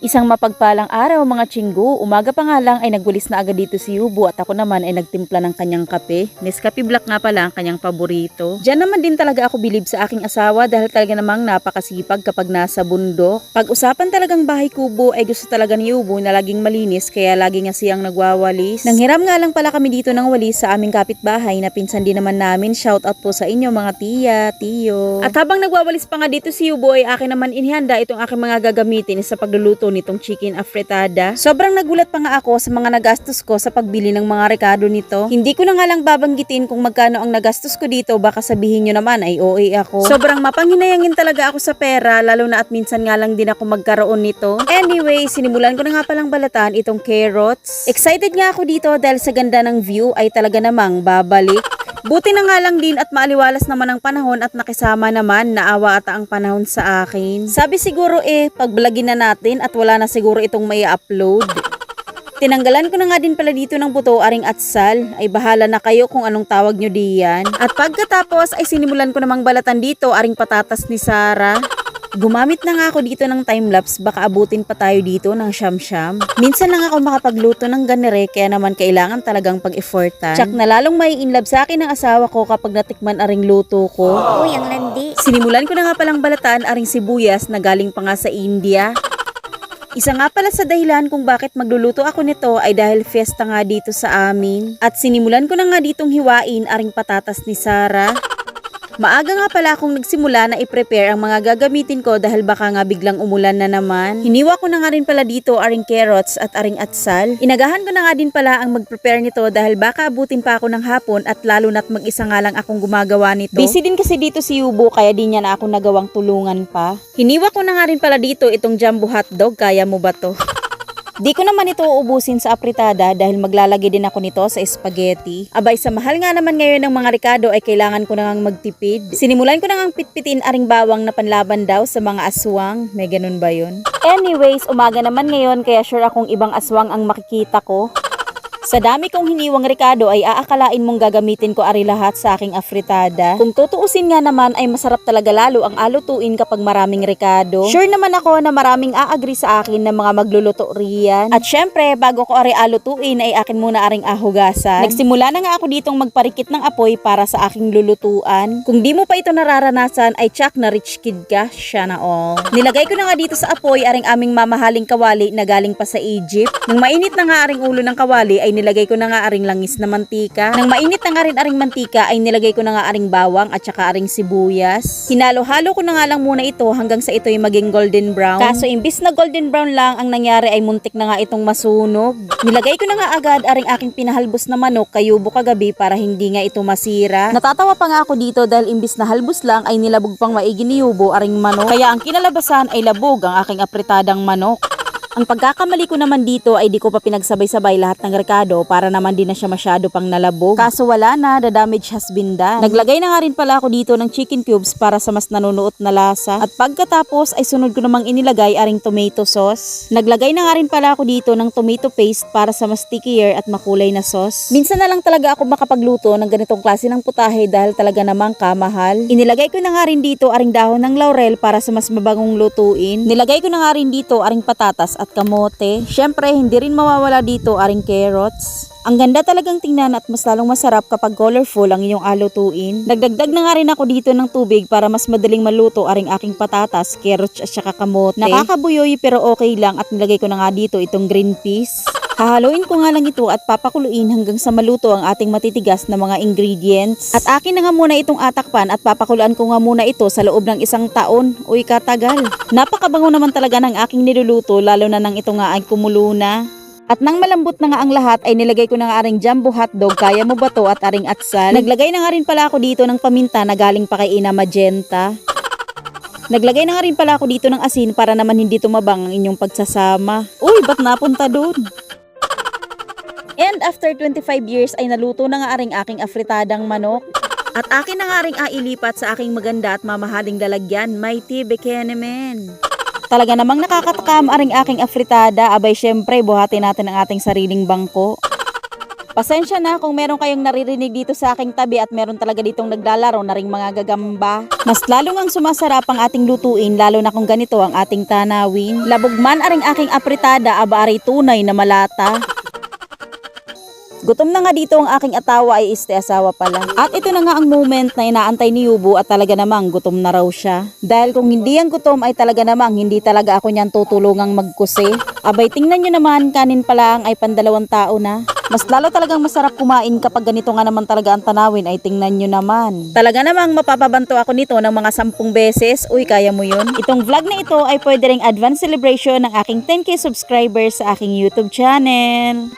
Isang mapagpalang araw mga chinggo, umaga pa nga lang ay nagwalis na agad dito si Yubo at ako naman ay nagtimpla ng kanyang kape. Nescafe Black nga pala ang kanyang paborito. Diyan naman din talaga ako bilib sa aking asawa dahil talaga namang napakasipag kapag nasa bundok. Pag-usapan talagang bahay kubo ay gusto talaga ni Yubo na laging malinis kaya lagi nga siyang nagwawalis. Nanghiram nga lang pala kami dito ng walis sa aming kapitbahay na pinsan din naman namin. Shout out po sa inyo mga tiya, tiyo. At habang nagwawalis pa nga dito si Yubo ay akin naman inihanda itong aking mga gagamitin sa pagluluto nitong chicken afritada. Sobrang nagulat pa nga ako sa mga nagastos ko sa pagbili ng mga rekado nito. Hindi ko na nga lang babanggitin kung magkano ang nagastos ko dito baka sabihin nyo naman ay OA ako. Sobrang mapanghinayangin talaga ako sa pera lalo na at minsan nga lang din ako magkaroon nito. Anyway, sinimulan ko na nga palang balatan itong carrots. Excited nga ako dito dahil sa ganda ng view ay talaga namang babalik. Buti na nga lang din at maaliwalas naman ang panahon at nakisama naman naawa ata ang panahon sa akin. Sabi siguro eh, pagblagin na natin at wala na siguro itong may upload. Tinanggalan ko na nga din pala dito ng buto aring atsal. Ay bahala na kayo kung anong tawag nyo diyan. At pagkatapos ay sinimulan ko namang balatan dito aring patatas ni Sarah. Gumamit na nga ako dito ng timelapse, baka abutin pa tayo dito ng siyam-siyam. Minsan lang ako makapagluto ng ganere, kaya naman kailangan talagang pag-effortan. Tsak na lalong may inlove sa akin ng asawa ko kapag natikman aring luto ko. Uy, ang landi. Sinimulan ko na nga palang balatan aring sibuyas na galing pa nga sa India. Isa nga pala sa dahilan kung bakit magluluto ako nito ay dahil fiesta nga dito sa amin. At sinimulan ko na nga ditong hiwain aring patatas ni Sarah. Maaga nga pala akong nagsimula na i-prepare ang mga gagamitin ko dahil baka nga biglang umulan na naman. Hiniwa ko na nga rin pala dito aring carrots at aring atsal. Inagahan ko na nga din pala ang mag-prepare nito dahil baka abutin pa ako ng hapon at lalo na't mag-isa nga lang akong gumagawa nito. Busy din kasi dito si Yubo kaya di niya na ako nagawang tulungan pa. Hiniwa ko na nga rin pala dito itong jumbo hotdog. Kaya mo ba to? Di ko naman ito uubusin sa apritada dahil maglalagay din ako nito sa spaghetti. Abay, sa mahal nga naman ngayon ng mga ricado ay kailangan ko na ngang magtipid. Sinimulan ko na ngang pitpitin aring bawang na panlaban daw sa mga aswang. May ganun ba yun? Anyways, umaga naman ngayon kaya sure akong ibang aswang ang makikita ko. Sa dami kong hiniwang rekado ay aakalain mong gagamitin ko ari lahat sa aking afritada. Kung tutuusin nga naman ay masarap talaga lalo ang alutuin kapag maraming rekado. Sure naman ako na maraming aagree sa akin na mga magluluto riyan. At syempre, bago ko ari alutuin ay akin muna aring ahugasan. Nagsimula na nga ako ditong magparikit ng apoy para sa aking lulutuan. Kung di mo pa ito nararanasan ay tsak na rich kid ka, siya na all. Nilagay ko na nga dito sa apoy aring aming mamahaling kawali na galing pa sa Egypt. Nang mainit na nga aring ulo ng kawali ay nilagay ko na nga aring langis na mantika. Nang mainit na nga rin aring mantika ay nilagay ko na nga aring bawang at saka aring sibuyas. Hinalo-halo ko na nga lang muna ito hanggang sa ito'y maging golden brown. Kaso imbis na golden brown lang ang nangyari ay muntik na nga itong masunog. Nilagay ko na nga agad aring aking pinahalbos na manok kayubo kagabi para hindi nga ito masira. Natatawa pa nga ako dito dahil imbis na halbos lang ay nilabog pang maigi ni Yubo aring manok. Kaya ang kinalabasan ay labog ang aking apretadang manok. Ang pagkakamali ko naman dito ay di ko pa pinagsabay-sabay lahat ng rekado para naman di na siya masyado pang nalabog. Kaso wala na, the damage has been done. Naglagay na nga rin pala ako dito ng chicken cubes para sa mas nanunuot na lasa. At pagkatapos ay sunod ko namang inilagay aring tomato sauce. Naglagay na nga rin pala ako dito ng tomato paste para sa mas stickier at makulay na sauce. Minsan na lang talaga ako makapagluto ng ganitong klase ng putahe dahil talaga namang kamahal. Inilagay ko na nga rin dito aring dahon ng laurel para sa mas mabangong lutuin. Nilagay ko na nga rin dito aring patatas at kamote. Syempre, hindi rin mawawala dito aring carrots. Ang ganda talagang tingnan at mas lalong masarap kapag colorful ang inyong alutuin. Nagdagdag na nga rin ako dito ng tubig para mas madaling maluto aring aking patatas, carrots at saka kamote. Nakakabuyoy pero okay lang at nilagay ko na nga dito itong green peas. Hahaluin ko nga lang ito at papakuluin hanggang sa maluto ang ating matitigas na mga ingredients. At akin na nga muna itong atakpan at papakuluan ko nga muna ito sa loob ng isang taon. Uy, katagal. Napakabango naman talaga ng aking niluluto lalo na nang ito nga ay kumulo na. At nang malambot na nga ang lahat ay nilagay ko na nga aring jumbo hotdog, kaya mo ba to at aring atsal. Naglagay na nga rin pala ako dito ng paminta na galing pa kay Ina Magenta. Naglagay na nga rin pala ako dito ng asin para naman hindi tumabang ang inyong pagsasama. Uy, ba't napunta doon? And after 25 years ay naluto na nga aring aking afritadang manok. At akin na nga ring ailipat sa aking maganda at mamahaling lalagyan, Mighty Bekenemen. Talaga namang nakakatakam aring aking afritada, abay syempre buhatin natin ang ating sariling bangko. Pasensya na kung meron kayong naririnig dito sa aking tabi at meron talaga ditong naglalaro na ring mga gagamba. Mas lalo ngang sumasarap ang ating lutuin lalo na kung ganito ang ating tanawin. Labog man aring aking apritada aba aray tunay na malata. Gutom na nga dito ang aking atawa ay este asawa pala. At ito na nga ang moment na inaantay ni Yubo at talaga namang gutom na raw siya. Dahil kung hindi ang gutom ay talaga namang hindi talaga ako niyan tutulungang magkusi. Abay tingnan nyo naman kanin pa lang ay pandalawang tao na. Mas lalo talagang masarap kumain kapag ganito nga naman talaga ang tanawin ay tingnan nyo naman. Talaga namang mapapabanto ako nito ng mga sampung beses. Uy, kaya mo yun? Itong vlog na ito ay pwede ring advance celebration ng aking 10k subscribers sa aking YouTube channel.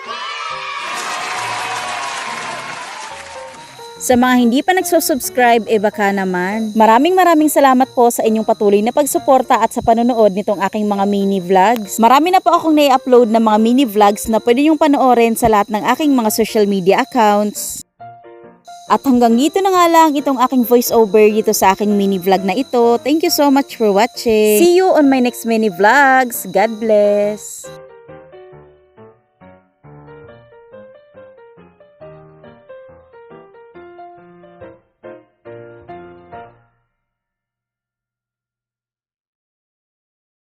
Sa mga hindi pa nagsusubscribe, eh baka naman. Maraming maraming salamat po sa inyong patuloy na pagsuporta at sa panonood nitong aking mga mini vlogs. Marami na po akong nai-upload na mga mini vlogs na pwede niyong panoorin sa lahat ng aking mga social media accounts. At hanggang dito na nga lang itong aking voiceover dito sa aking mini vlog na ito. Thank you so much for watching. See you on my next mini vlogs. God bless.